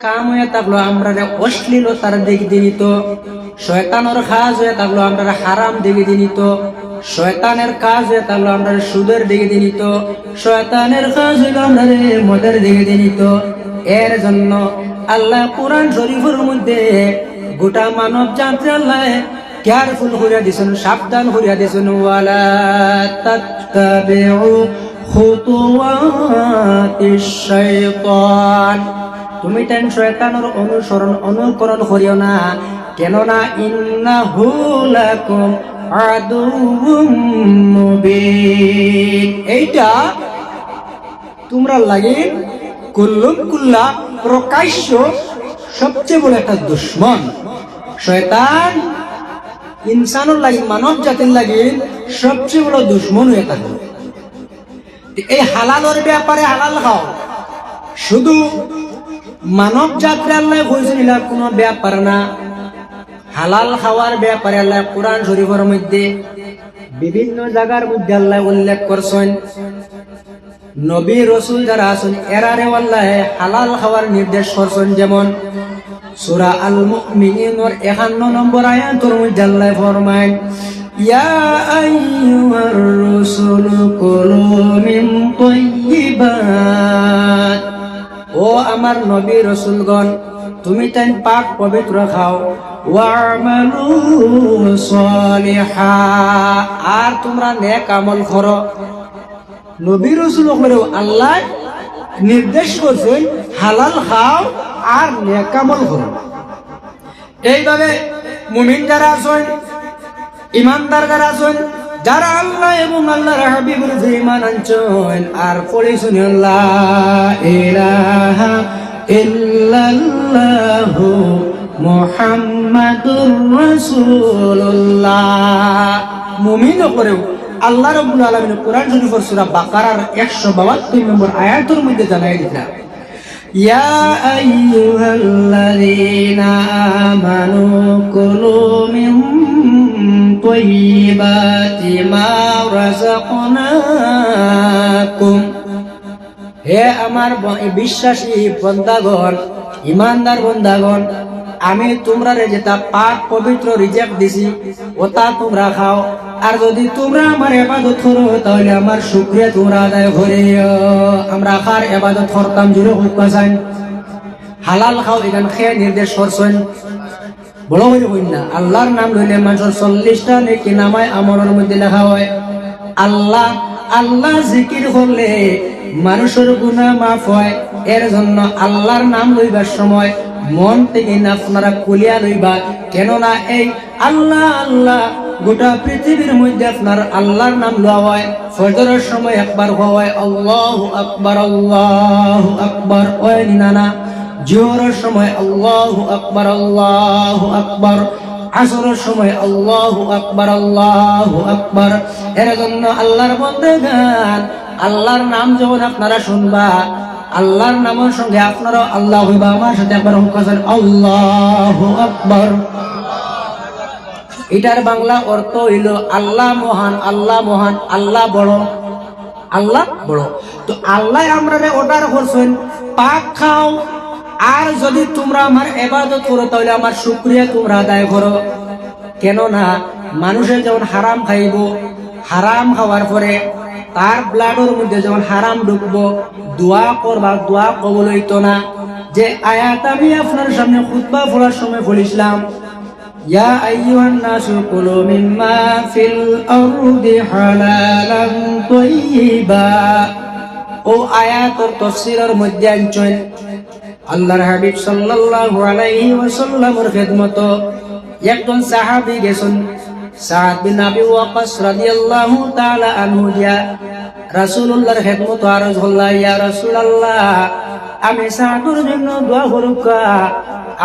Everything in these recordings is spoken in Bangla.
আমরা কাজ আমরা হারাম শয়তানের কাজ আমরা শয়তানের মদের দিকে এর জন্য আল্লাহ কোরআন শরীফের মধ্যে গোটা মানব জানতে আল্লাহ কেয়ারফুল করিয়া দিছেন, সাবধান করিয়া দিছেন, ওয়ালা তাত্তাবিউ তুমি তেন শয়তানের অনুসরণ অনুকরণ করিও না। কেননা ইন্নাহু লাকুম আদুউম মুবিন। এইটা তোমরা লাগে কুল্লুম কুল্লা প্রকাশ্য সবচেয়ে বড় একটা দুশ্মন। শয়তান ইনসানের লাগে, মানব জাতির লাগে সবচেয়ে বড় দুশ্মন হয়ে থাকে এই হালালের ব্যাপারে হালাল খাও। শুধু মানব জাতির আল্লাহ ইলা কোনো ব্যাপার না। হালাল খাওয়ার ব্যাপারে আল্লাহ কোরআন শরীফের মধ্যে বিভিন্ন জায়গার মধ্যে আল্লাহ উল্লেখ করছেন। নবী রসুল যারা আছেন, এরারে আল্লাহ হালাল খাওয়ার নির্দেশ করছেন। যেমন সূরা আল মুমিনুর 51 নম্বর আয়াতের মধ্যে আল্লাহ ফরমায় ইয়া আইয়ুহার রাসূল কুলু মিন তাইয়্যিবাত ও আমার নবী রসুলগণ, তুমি তাই পাক পবিত্র খাও। আর তোমরা নেক আমল করো। নবী রসুল আল্লাহ নির্দেশ করছেন, হালাল খাও আর নেক আমল করো। এইভাবে মুমিন যারা আছেন, ইমানদার যারা আছেন যারা আল্লাহ এবং আল্লাহর হাবিবুর ইমান আনছেন আর পড়ে শুনে আল্লাহ ইলাহা ইল্লাল্লাহু মুহাম্মাদুর রাসূলুল্লাহ মুমিন করেও আল্লাহ রাব্বুল আলামিন কোরআন শরীফের সূরা বাকারার 172 নম্বর আয়াতের মধ্যে জানাই দিলেন يا أيها الذين آمنوا كلوا من طيبات ما رزقناكم হে আমার ব- বিশ্বাসী বন্দাগণ ইমানদার বন্দাগণ আমি তোমরা রে যেটা পাক পবিত্র রিজেক্ট দিছি ওটা তোমরা খাও আর যদি তোমরা আমার এবাদত করো তাহলে আমার শুক্রিয়া তোমরা আদায় করে আমরা খার এবাদত করতাম জুড়ে হোক চাই হালাল খাও এখান খেয়ে নির্দেশ করছেন বড় হয়ে হইন না আল্লাহর নাম লইলে মানুষের চল্লিশটা নাকি নামায় আমলের মধ্যে লেখা হয়। আল্লাহ আল্লাহ জিকির করলে মানুষের গুণা মাফ হয়। এর জন্য আল্লাহর নাম লইবার সময় মন থেকে আপনারা কুলিয়া লইবা। কেননা এই আল্লাহ আল্লাহ গোটা পৃথিবীর মধ্যে আপনার আল্লাহর নাম লওয়া হয়। ফজরের সময় একবার হওয়া হয় আল্লাহ আকবার আল্লাহ আকবার। ওই নানা জোহরের সময় আল্লাহ আকবর আল্লাহ আকবর। আসরের সময় আল্লাহ আকবর আল্লাহ আকবর। এর জন্য আল্লাহর বন্ধে গান আল্লাহর নাম যখন আপনারা শুনবা, আল্লাহর নামের সঙ্গে আপনারাও আল্লাহ হইবা। আমার সাথে একবার হুকাছেন আল্লাহ আকবর। এটার বাংলা অর্থ হইল আল্লাহ মহান আল্লাহ মহান, আল্লাহ বড় আল্লাহ বড়। তো আল্লাহ আমরা অর্ডার করছেন, পাক খাও আর যদি তোমরা আমার এবাদত করো, তাহলে আমার শুক্রিয়া তোমরা আদায় করো। কেননা মানুষের যেমন হারাম খাইব, হারাম খাওয়ার পরে তার ব্লাডের মধ্যে যেমন হারাম ঢুকবো, দোয়া করবা দোয়া কবল হইতো না। যে আয়াত আমি আপনার সামনে খুতবা পড়ার সময় বলিছিলাম ইয়া ফিল ও আয়াতের তাফসীরের মধ্যে আনছেন আল্লাহর হাবিব সাল্লাল্লাহু আলাইহি ওয়াসাল্লামের খিদমত একজন সাহাবী গেছেন। সাদ বিন আবি ওয়াকাস রাদিয়াল্লাহু তাআলা আনহু দিয়া, রাসূলুল্লাহর খিদমত আরজ হল্লা, ইয়া রাসূলুল্লাহ, আমি সাদুর জন্য দোয়া করুকা,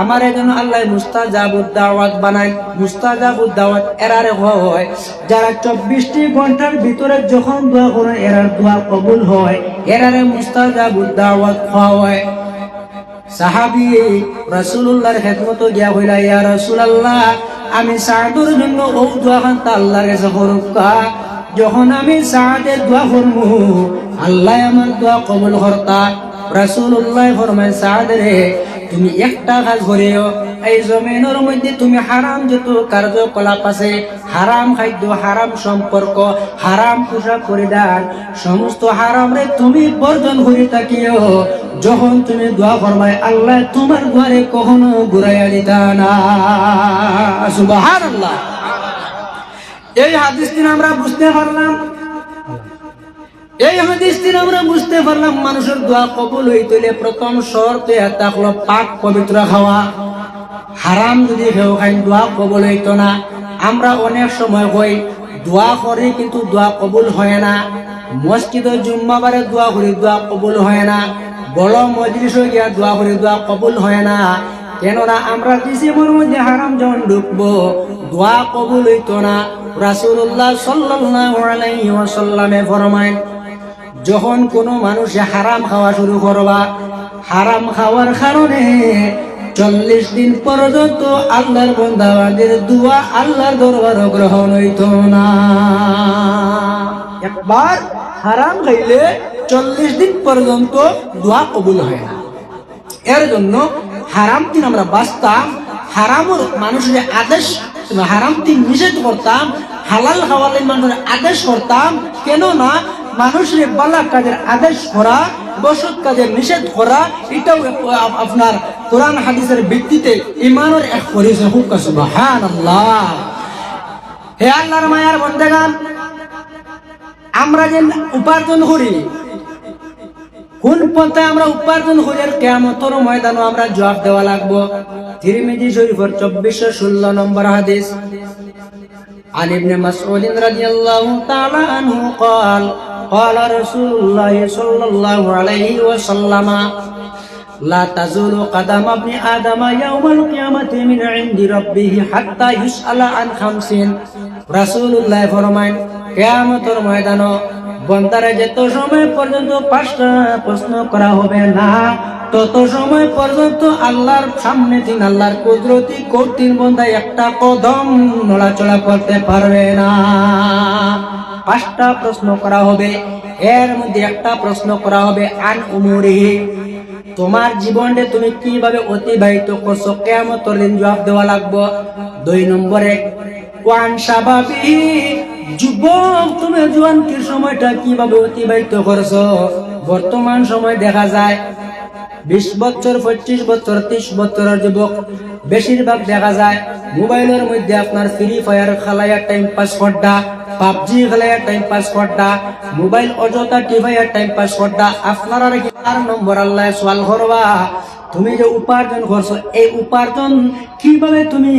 আমার জন্য আল্লাহ মুস্তাজাবুদ দাওয়াত বানাই মুস্তাজাবুদ দাওয়াত এরারে হয়, যারা চব্বিশটি ঘণ্টার ভিতরে যখন দোয়া করে, এরার দোয়া কবুল হয়, এরারে মুস্তাজাবুদ দাওয়াত খাওয়া হয়। সাহাবি, রাসূলুল্লাহর খেদমত গিয়া হইলা ইয়া রাসূলুল্লাহ, আমি সাহাদুর জন্য ও দোয়া খান তা আল্লাহর কাছে করুকা যখন আমি সাহাদের দোয়া করব আল্লাহ আমার দোয়া কবুল করতা। রসুল্লাহ ফরমায় সাদ রে তুমি একটা কাজ করিও। এই জমিনের মধ্যে তুমি হারাম যত কার্যকলাপ আছে হারাম খাদ্য হারাম সম্পর্ক হারাম পোশাক পরিধান সমস্ত হারাম রে তুমি বর্জন করে থাকিও। যখন তুমি দোয়া করবাই আল্লাহ তোমার ঘরে কখনো ঘুরাইয়া দিতা না। এই হাদিস আমরা বুঝতে পারলাম এই হাদিস দিন আমরা বুঝতে পারলাম, মানুষের দোয়া কবুল হইতে প্রথম শর্ত এটা হলো পাক পবিত্র খাওয়া। হারাম যদি কেউ খাই দোয়া কবুল হইতো না। আমরা অনেক সময় কই, দোয়া করি কিন্তু দোয়া কবুল হয় না। মসজিদের জুম্মাবারে দোয়া করি দোয়া কবুল হয় না। বড় মজলিস গিয়া দোয়া করি দোয়া কবুল হয় না। কেননা আমরা কিসিমের মধ্যে হারাম যখন ঢুকবো, দোয়া কবুল হইতো না। রাসূলুল্লাহ সাল্লাল্লাহু আলাইহি ওয়াসাল্লামে ফরমায় যখন কোনো মানুষে হারাম খাওয়া শুরু করবা, হারাম খাওয়ার কারণে চল্লিশ দিন পর্যন্ত আল্লাহর বন্ধাবাদের দুয়া আল্লাহর দরবার গ্রহণ হইত না। একবার হারাম খাইলে চল্লিশ দিন পর্যন্ত দোয়া কবুল হয় না। এর জন্য হারাম দিন আমরা বাঁচতাম, হারামর মানুষের আদেশ হারাম দিন নিষেধ করতাম, হালাল খাওয়ালে মানুষের আদেশ করতাম। কেন না মানুষের বালা কাজের আদেশ করা বসত কাজের নিষেধ করা এটাও আপ- আপনার কোরআন হাদিসের ভিত্তিতে ইমানের এক পরিচয় হুক সুবহান আল্লাহ হে আল্লাহর মায়ার বন্দেগান আমরা যে উপার্জন করি কোন পন্থায় আমরা উপার্জন করি আর কেমতর ময়দানও আমরা জবাব দেওয়া লাগবো তিরমিজি শরীফের চব্বিশশো ষোলো নম্বর হাদিস عن ابن مسعود رضي الله تعالى عنه قال قال رسول الله صلى الله عليه وسلم لا تزول قدم ابن آدم يوم القيامة من عند ربه حتى يسأل عن خمس رسول الله فرمان কেয়ামতের ময়দানো বন্দারে যত সময় পর্যন্ত পাঁচটা প্রশ্ন করা হবে না তত সময় পর্যন্ত আল্লাহর সামনে দিন আল্লাহর কুদরতি কঠিন বন্ধা একটা কদম নড়াচড়া করতে পারবে না পাঁচটা প্রশ্ন করা হবে। এর মধ্যে একটা প্রশ্ন করা হবে, আন উমরি তোমার জীবনে তুমি কীভাবে অতিবাহিত করছ? কেমন দিন জবাব দেওয়া লাগবো। দুই নম্বরে, ওয়ান স্বাভাবিক যুবক, তুমি জোয়ানকির সময়টা কীভাবে অতিবাহিত করছ? বর্তমান সময় দেখা যায়, বিশ বছর, পঁচিশ বছর, ত্রিশ বছরের যুবক, বেশিরভাগ দেখা যায়, মোবাইলের মধ্যে আপনার ফ্রি ফায়ার, খেলায় টাইম পাস করডা পাবজি খেলায় টাইম পাস করডা মোবাইল অযথা টিভাইয়ার টাইম পাস করডা আপনারা কি আর নম্বর আল্লাহ সোয়াল করবা। তুমি যে উপার্জন করছ, এই উপার্জন কীভাবে তুমি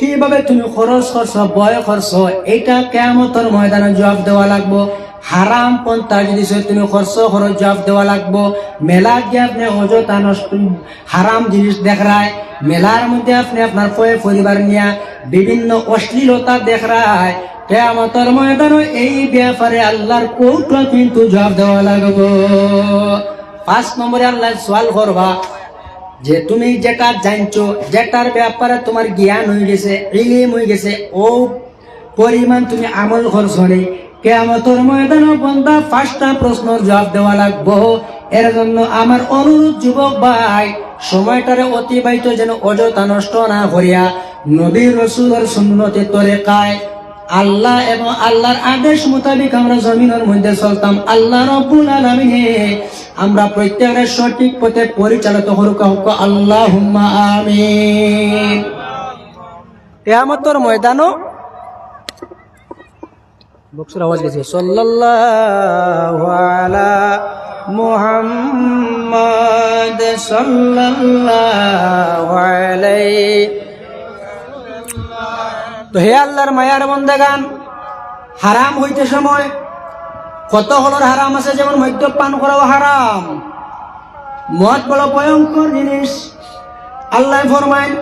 কীভাবে তুমি খরচ করছ, বয় করছ, এটা কেমতর ময়দানে জবাব দেওয়া লাগবো। হারাম পন্থা যদি তুমি খরচ খরচ জবাব দেওয়া লাগবো। মেলা গিয়ে আপনি অযথা নষ্ট, হারাম জিনিস দেখায় মেলার মধ্যে আপনি আপনার পরিবার নিয়ে বিভিন্ন অশ্লীলতা দেখায় কেমতর ময়দানে এই ব্যাপারে আল্লাহর কোর্ট কিন্তু জবাব দেওয়া লাগবো? পাঁচ নম্বরে আল্লাহ সোয়াল করবা যে তুমি যেটা জানছো, যেটার ব্যাপারে তোমার জ্ঞান হয়ে গেছে, ইলিম হয়ে গেছে, ও পরিমাণ তুমি আমল করছ নে কেমতর ময়দান বন্ধা পাঁচটা প্রশ্নের জবাব দেওয়া লাগবো। এর জন্য আমার অনুরোধ, যুবক ভাই, সময়টারে অতিবাহিত যেন অযথা নষ্ট না করিয়া নবীর রসুলের সুন্নতি তরিকায় আল্লাহ এবং আল্লাহর আদেশ মোতাবেক আমরা জমিনের মধ্যে চলতাম। আল্লাহ রব্বুল আলামিনে আমরা প্রত্যেকের সঠিক পথে পরিচালিত হরুক হোক আল্লাহ আমিন। কেয়ামতর ময়দানও বক্সের আওয়াজ গেছে। সাল্লাল্লাহু আলা মুহাম্মদ সাল্লাল্লাহু আলাইহি তো হে আল্লাহর মায়ার বন্দেগান, হারাম হইতে সময় কত হলর হারাম আছে, যেমন মদ্যপান করাও হারাম। মদ বড় ভয়ঙ্কর জিনিস। আল্লাহ ফরমাইন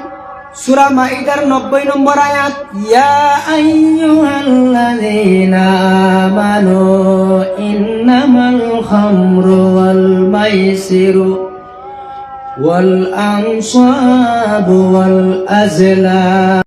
সূরা মাইদার 90 নম্বর আয়াত, ইয়া আইয়ুহাল্লাযীনা আমানু ইন্নামাল খামরু ওয়াল মাইসিরু ওয়াল আজলাম